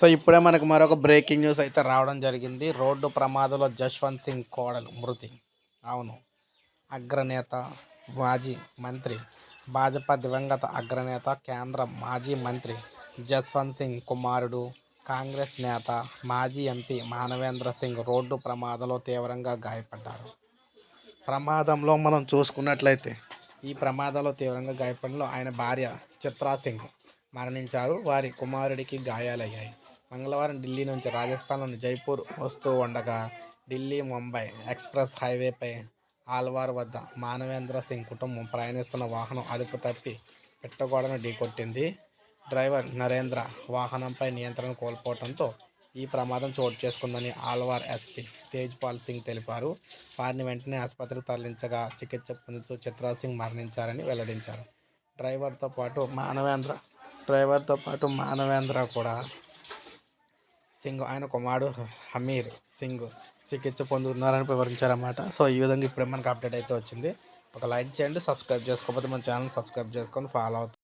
So ఇప్పుడే మనకు మరొక బ్రేకింగ్ న్యూస్ అయితే రావడం జరిగింది. రోడ్డు ప్రమాదంలో జశ్వంత్ సింగ్ కోడలు మృతి. అవును. అగ్రనేత మాజీ మంత్రి భాజపా దివంగత అగ్రనేత కేంద్ర మాజీ మంత్రి జస్వంత్ సింగ్ కుమారుడు కాంగ్రెస్ నేత మాజీ ఎంపీ మానవేంద్ర సింగ్ రోడ్డు ప్రమాదంలో తీవ్రంగా గాయపడ్డారు. ప్రమాదంలో మనం చూసుకున్నట్లయితే ఈ ప్రమాదంలో తీవ్రంగా గాయపడంలో ఆయన భార్య చిత్రా సింగ్ మరణించారు. వారి కుమారుడికి గాయాలయ్యాయి. మంగళవారం ఢిల్లీ నుంచి రాజస్థాన్లోని జైపూర్ వస్తూ ఉండగా ఢిల్లీ ముంబై ఎక్స్ప్రెస్ హైవేపై ఆల్వార్ వద్ద మానవేంద్ర సింగ్ కుటుంబం ప్రయాణిస్తున్న వాహనం అదుపు తప్పి పెట్టగోడను ఢీకొట్టింది. డ్రైవర్ నరేంద్ర వాహనంపై నియంత్రణ కోల్పోవడంతో ఈ ప్రమాదం చోటు చేసుకుందని ఆల్వార్ ఎస్పీ తేజ్పాల్ సింగ్ తెలిపారు. వారిని వెంటనే ఆసుపత్రికి తరలించగా చికిత్స పొందుతూ చిత్రా సింగ్ మరణించారని వెల్లడించారు. డ్రైవర్తో పాటు మానవేంద్ర డ్రైవర్తో పాటు మానవేంద్ర కూడా సింగ్ ఆయన కుమారుడు హమీర్ సింగ్ చికిత్స పొందుతున్నారని వివరించారన్నమాట. సో ఈ విధంగా ఇప్పుడే మనకు అప్డేట్ అయితే వచ్చింది. ఒక లైక్ చేయండి సబ్స్క్రైబ్ చేసుకోకపోతే మన ఛానల్ సబ్స్క్రైబ్ చేసుకొని ఫాలో అవుతుంది